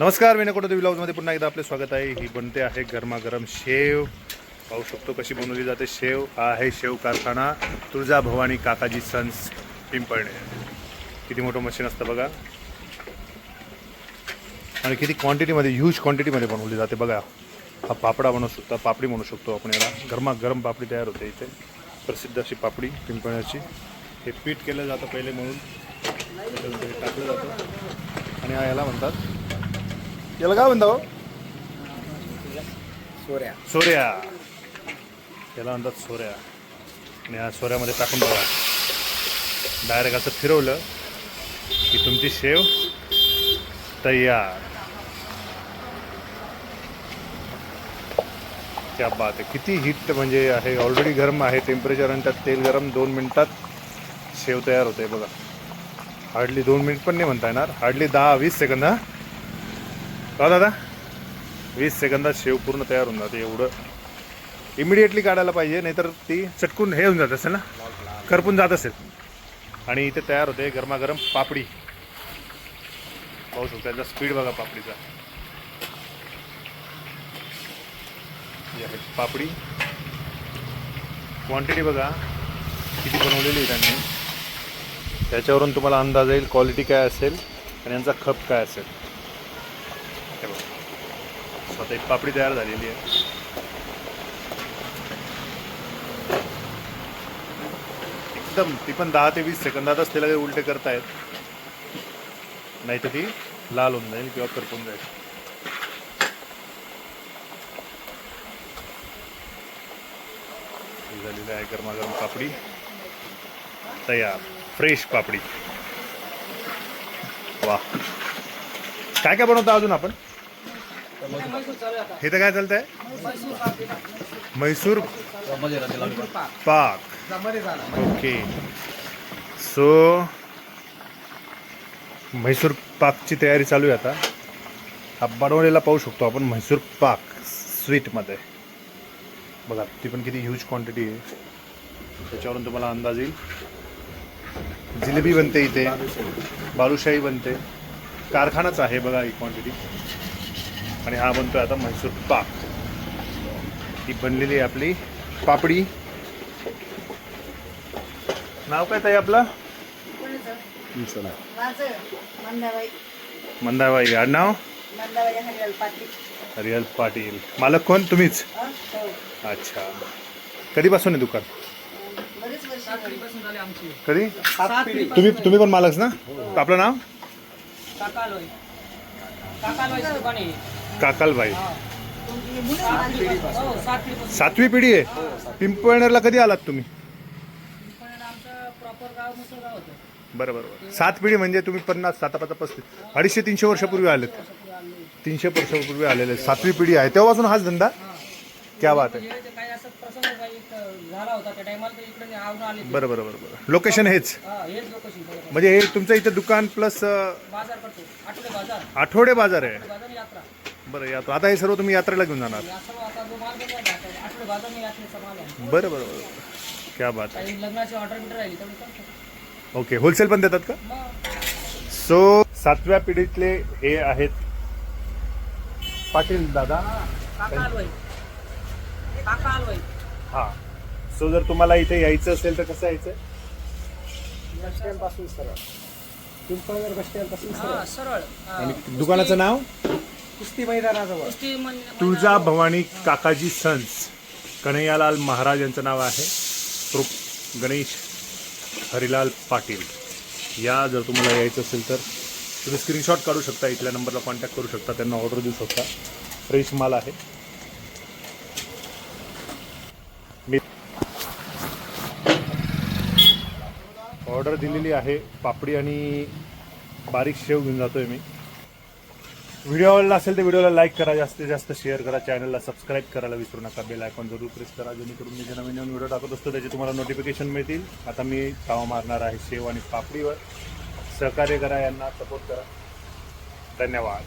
नमस्कार मी नकोटो ब्लॉगमध्ये पुन्हा एकदा आपले स्वागत आहे. ही बनते आहे गरमागरम शेव. पाहू शकतो कशी बनवली जाते शेव. हा आहे शेव कारखाना. तुळजा भवानी काकाजी सन्स पिंपळणे. किती मोठं मशीन असतं बघा. आणि किती क्वांटिटीमध्ये ह्यूज क्वांटिटीमध्ये बनवली जाते बघा. हा पापडा बनवू शकतो पापडी म्हणू शकतो आपण याला. गरमागरम पापडी तयार होते इथे. प्रसिद्ध अशी पापडी पिंपळण्याची. हे पीठ केलं जातं पहिले म्हणून. टाकलं जातं. आणि हा याला म्हणतात याला काय म्हणता हो? सोऱ्या. सोऱ्या. याला म्हणतात सोऱ्या. आणि या सोऱ्यामध्ये टाकून बघा. डायरेक्ट असं फिरवलं की तुमची शेव तयार. क्या बात आहे. किती हिट म्हणजे आहे ऑलरेडी गरम आहे. टेम्परेचर आणि त्यात तेल गरम दोन मिनिटात शेव तयार होते बघा. हार्डली दोन मिनिट पण नाही म्हणता येणार. हार्डली दहा वीस सेकंद हा. का दादा. वीस सेकंदात शेव पूर्ण तयार होऊन जाते एवढं. इमिडिएटली काढायला पाहिजे नाहीतर ती चटकून हे होऊन जात असेल ना? करपून जात असेल. आणि इथे तयार होते गरमागरम पापडी. पाहू शकतो त्याचा स्पीड बघा पापडीचा. आहे पापडी. क्वांटिटी बघा किती बनवलेली आहे त्यांनी त्याच्यावरून तुम्हाला अंदाज येईल क्वालिटी काय असेल आणि यांचा खप काय असेल. हे बघा स्वतः एक पापडी तयार झालेली आहे. एकदम ती पण दहा ते वीस सेकंदातच तिला उलटे करतायत. नाही तर ती लाल होऊन जाईल किंवा करपून जाईल. झालेली आहे गरमागरम पापडी. तयार फ्रेश पापडी. वा काय काय बनवतो अजून आपण? हे तर काय चालतंय? म्हैसूर पाक. ओके. सो म्हैसूर पाकची तयारी चालू आहे आता. हा बनवलेला पाहू शकतो आपण म्हैसूर पाक स्वीटमध्ये. बघा ती पण किती ह्यूज क्वांटिटी आहे. त्याच्यावरून तुम्हाला अंदाज येईल. जिलेबी बनते इथे. बालुशाही बनते. कारखानाच आहे बघा ही क्वांटिटी आणि हा बनतोय आता म्हैसूर पाक. ही बनलेली आहे आपली पापडी. नाव काय ताई आपलं? माझं. मंदाबाई. मंदाबाई आडनाव मंदाबाई हरियाल पाटील. हरियल पाटील. मालक कोण? तुम्हीच? हं? हो. अच्छा. कधीपासून आहे दुकान. कधी? तुम्ही तुम्ही पण मालक ना? आपलं नाव? काकालोय. काकालोय दुकाने काकालबाई. सातवी पिढी आहे. पिंपळनेरला कधी आलात तुम्ही? बरं बरं बरं. सात पिढी म्हणजे तुम्ही पन्नास सात पाच पस्तीस अडीचशे तीनशे वर्षापूर्वी आलेत. तीनशे वर्षापूर्वी आलेले आहेत. सातवी पिढी आहे. तेव्हापासून हाच धंदा? क्या बात आहे. बरं बरं बरं बरं. लोकेशन हेच. म्हणजे हे तुमचं इथं दुकान प्लस आठवडे बाजार आहे. बरं यात्रा आता हे सर्व तुम्ही यात्रेला घेऊन जाणार. या सर्व आता जो माल बनवायला जातो आठवडे बाजार मी यात्रेचा माल आहे बरं बरं बरं. क्या बात आहे. काही लग्नाची ऑर्डर बिटर राहिली तेवढी करतो ओके होलसेल पण देतात का? सो सातव्या पिढीतले हे आहेत पाटील दादा. काकालोय हा सो जर तुम्हाला इथे यायचं असेल तर कसं यायचं? बस स्टँडपासून सरळ. पिंपळनेर बस स्टँडपासून हा सरळ. हा. आणि दुकानाचं नाव? कुस्ती मैदानाजवळ. कुस्ती मन- तुळजा भवानी काकाजी सन्स. कन्हैयालाल महाराज यांचं नाव आहे. प्रो गणेश हरिलाल पाटील. या जर तुम्हाला यायचं असेल तर तुम्ही स्क्रीनशॉट काढू शकता. इथल्या नंबरला कॉन्टॅक्ट करू शकता. त्यांना ऑर्डर देऊ शकता. फ्रेश माल आहे. मी ऑर्डर दिलेली आहे. पापडी आणि बारीक शेव घेऊन जातोय मी. व्हिडिओ आवडला असेल तर व्हिडिओला लाईक करा जास्तीत जास्त शेअर करा चॅनलला सबस्क्राईब करायला विसरू नका बेल आयकॉन जरूर प्रेस करा जेणेकरून मी जे नवीन नवीन व्हिडिओ टाकत असतो त्याचे तुम्हाला नोटिफिकेशन मिळतील. आता मी तावा मारणार आहे शेव आणि पापडीवर. सहकार्य करा यांना सपोर्ट करा. धन्यवाद.